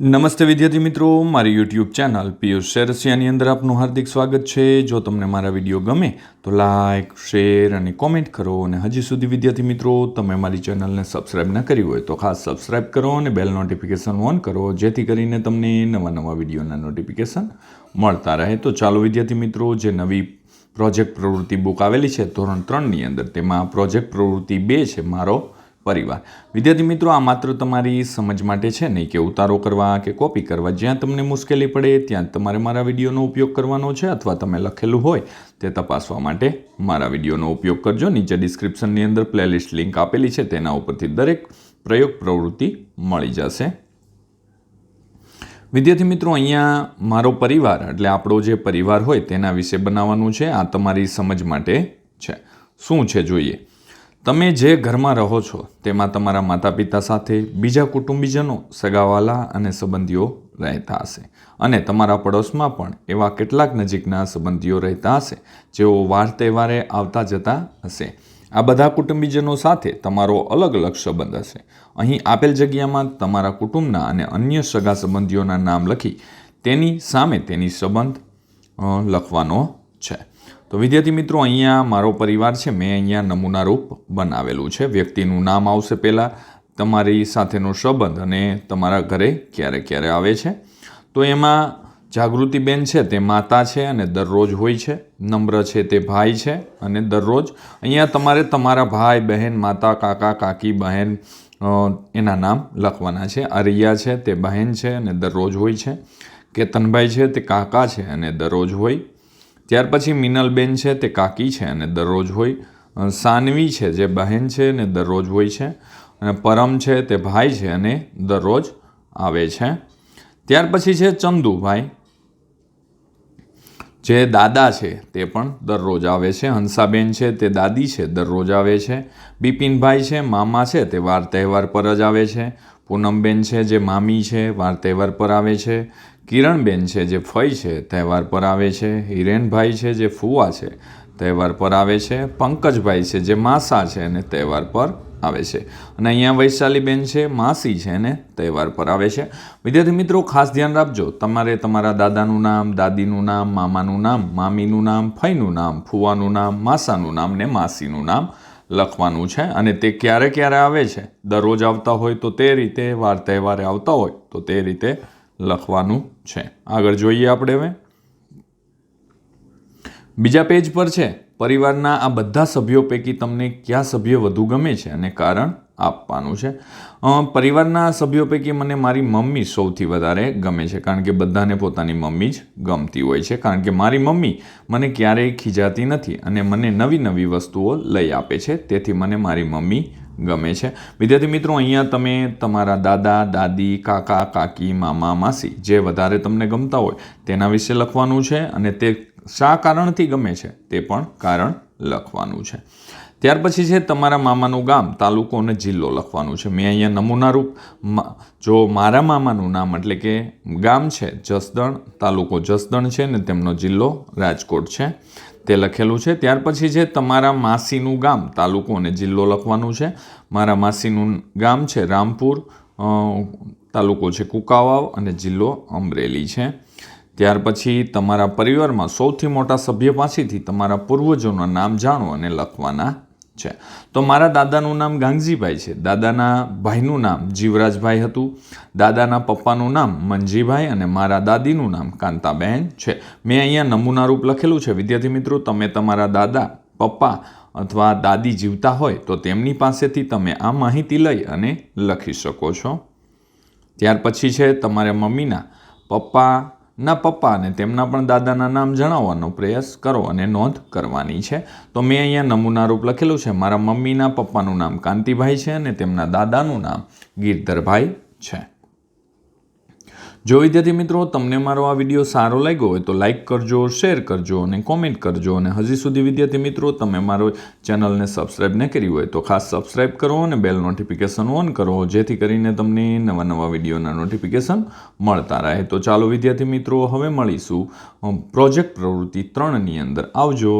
નમસ્તે વિદ્યાર્થી મિત્રો, મારી યુટ્યુબ ચેનલ પિયુષ શેરસિયાની અંદર આપનું હાર્દિક સ્વાગત છે. જો તમને મારા વીડિયો ગમે, તો લાઇક શેર અને કોમેન્ટ કરો અને હજી સુધી વિદ્યાર્થી મિત્રો, તમે મારી ચેનલને સબસ્ક્રાઇબ ન કરી હોય, તો ખાસ સબસ્ક્રાઇબ કરો અને બેલ નોટિફિકેશન ઓન કરો, જેથી કરીને તમને નવા નવા વિડીયોના નોટિફિકેશન મળતા રહે. તો ચાલો વિદ્યાર્થી મિત્રો, જે નવી પ્રોજેક્ટ પ્રવૃત્તિ બુક આવેલી છે ધોરણ ત્રણની અંદર, તેમાં પ્રોજેક્ટ પ્રવૃત્તિ બે છે. મારો પરિવાર વિદ્યાર્થી મિત્રો, આ માત્ર તમારી સમજ માટે છે નહીં કે ઉતારો કરવા કે કોપી કરવા. જ્યાં તમને મુશ્કેલી પડે, ત્યાં તમારે મારા વિડીયોનો ઉપયોગ કરવાનો છે અથવા તમે લખેલું હોય તે તપાસવા માટે મારા વિડીયોનો ઉપયોગ કરજો. નીચે ડિસ્ક્રિપ્શનની અંદર પ્લેલિસ્ટ લિંક આપેલી છે, તેના ઉપરથી દરેક પ્રયોગ પ્રવૃત્તિ મળી જશે. વિદ્યાર્થી મિત્રો, અહીંયા મારો પરિવાર, એટલે આપણો જે પરિવાર હોય તેના વિશે બનાવવાનું છે. આ તમારી સમજ માટે છે. શું છે જોઈએ? તમે જે ઘરમાં રહો છો, તેમાં તમારા માતા પિતા સાથે બીજા કુટુંબીજનો સગાવાલા અને સંબંધીઓ રહેતા હશે. અને તમારા પડોશમાં પણ એવા કેટલાક નજીકના સંબંધીઓ રહેતા હશે, જેઓ વાર તહેવારે આવતા જતા હશે. આ બધા કુટુંબીજનો સાથે તમારો અલગ અલગ સંબંધ હશે. અહીં આપેલ જગ્યામાં તમારા કુટુંબના અને અન્ય સગા સંબંધીઓના નામ લખી તેની સામે તેની સંબંધ લખવાનો છે. તો વિદ્યાર્થી મિત્રો, અહીંયા મારો પરિવાર છે. મેં અહીંયા નમૂનારૂપ બનાવેલું છે. વ્યક્તિનું નામ આવશે પહેલાં, તમારી સાથેનો સંબંધ અને તમારા ઘરે ક્યારે ક્યારે આવે છે. તો એમાં જાગૃતિબેન છે, તે માતા છે અને દરરોજ હોય છે. નમ્ર છે, તે ભાઈ છે અને દરરોજ. અહીંયા તમારે તમારા ભાઈ, બહેન, માતા, કાકા, કાકી, બહેન એના નામ લખવાના છે. અરિયા છે, તે બહેન છે અને દરરોજ હોય છે. કેતનભાઈ છે, તે કાકા છે અને દરરોજ હોય. ત્યાર પછી મિનલબેન છે, તે કાકી છે અને દરરોજ હોય. સાનવી છે, જે બહેન છે અને દરરોજ હોય છે. અને પરમ છે, તે ભાઈ છે અને દરરોજ આવે છે. ત્યાર પછી છે ચંદુભાઈ. જે દાદા છે, તે પણ દરરોજ આવે છે. હંસાબેન છે, તે દાદી છે, દરરોજ આવે છે. બિપિનભાઈ છે, મામા છે, તે વાર તહેવાર પર જ આવે છે. પૂનમબેન છે, જે મામી છે, વાર તહેવાર પર આવે છે. કિરણબેન છે, જે ફઈ છે, તહેવાર પર આવે છે. હિરેનભાઈ છે, જે ફુવા છે, તહેવાર પર આવે છે. પંકજભાઈ છે, જે માસા છે અને તહેવાર પર આવે છે. અને અહીંયા વૈશાલીબેન છે, માસી છે અને તહેવાર પર આવે છે. વિદ્યાર્થી મિત્રો, ખાસ ધ્યાન રાખજો. તમારે તમારા દાદાનું નામ, દાદીનું નામ, મામાનું નામ, મામીનું નામ, ફઈનું નામ, ફુવાનું નામ, માસાનું નામ ને માસીનું નામ લખવાનું છે. અને તે ક્યારે ક્યારે આવે છે? દરરોજ આવતા હોય તો તે રીતે, વાર તહેવારે આવતા હોય તો તે રીતે લખવાનું છે. આગળ જોઈએ આપણે હવે. બીજા પેજ પર છે. પરિવારના આ બધા સભ્યો પૈકી તમને કયા સભ્ય વધુ ગમે છે અને કારણ આપવાનું છે. પરિવારના સભ્યો પૈકી મને મારી મમ્મી સૌથી વધારે ગમે છે કારણ કે બધાને પોતાની મમ્મી જ ગમતી હોય છે. કારણ કે મારી મમ્મી મને ક્યારેય ખીજાતી નથી અને મને નવી નવી વસ્તુઓ લઈ આપે છે. તેથી મને મારી મમ્મી ગમે છે. વિદ્યાર્થી મિત્રો, અહીંયા તમે તમારા દાદા, દાદી, કાકા, કાકી, મામા, માસી જે વધારે તમને ગમતા હોય તેના વિશે લખવાનું છે અને તે શા કારણથી ગમે છે તે પણ કારણ લખવાનું છે. ત્યાર પછી છે તમારા મામાનું ગામ, તાલુકો અને જિલ્લો લખવાનું છે. મેં અહીંયા નમૂનારૂપ જો મારા મામાનું નામ એટલે કે ગામ છે, જસદણ, તાલુકો જસદણ છે ને તેમનો જિલ્લો રાજકોટ છે. તે લખેલું છે. ત્યાર પછી છે તમારા માસીનું ગામ, તાલુકો અને જિલ્લો લખવાનું છે. મારા માસીનું ગામ છે રામપુર તાલુકો છે કુકાવાવ અને જિલ્લો અમરેલી છે. ત્યાર પછી તમારા પરિવારમાં સૌથી મોટા સભ્ય પાસેથી તમારા પૂર્વજોના નામ જાણો અને લખવાના છે. તો મારા દાદાનું નામ ગાંગજીભાઈ છે. દાદાના ભાઈનું નામ જીવરાજભાઈ હતું. દાદાના પપ્પાનું નામ મંજીભાઈ અને મારા દાદીનું નામ કાંતાબહેન છે. મેં અહીંયા નમૂનારૂપ લખેલું છે. વિદ્યાર્થી મિત્રો, તમે તમારા દાદા, પપ્પા અથવા દાદી જીવતા હોય તો તેમની પાસેથી તમે આ માહિતી લઈ અને લખી શકો છો. ત્યાર પછી છે તમારે મમ્મીના પપ્પાના પપ્પા અને તેમના પણ દાદાના નામ જણાવવાનો પ્રયાસ કરો અને નોંધ કરવાની છે. તો મેં અહીંયા નમૂનારૂપ લખેલું છે. મારા મમ્મીના પપ્પાનું નામ કાંતિભાઈ છે અને તેમના દાદાનું નામ ગીરધરભાઈ છે. જો વિદ્યાર્થી મિત્રો, તમને મારો આ વીડિયો સારો લાગ્યો હોય તો લાઈક કરજો શેર કરજો અને કોમેન્ટ કરજો. અને હજી સુધી વિદ્યાર્થી મિત્રો, તમે મારો ચેનલને સબસ્ક્રાઈબ ન કરી હોય તો ખાસ સબસ્ક્રાઇબ કરો અને બેલ નોટિફિકેશન ઓન કરો, જેથી કરીને તમને નવા નવા વિડીયોના નોટિફિકેશન મળતા રહે. તો ચાલો વિદ્યાર્થી મિત્રો, હવે મળીશું પ્રોજેક્ટ પ્રવૃત્તિ ત્રણની અંદર. આવજો.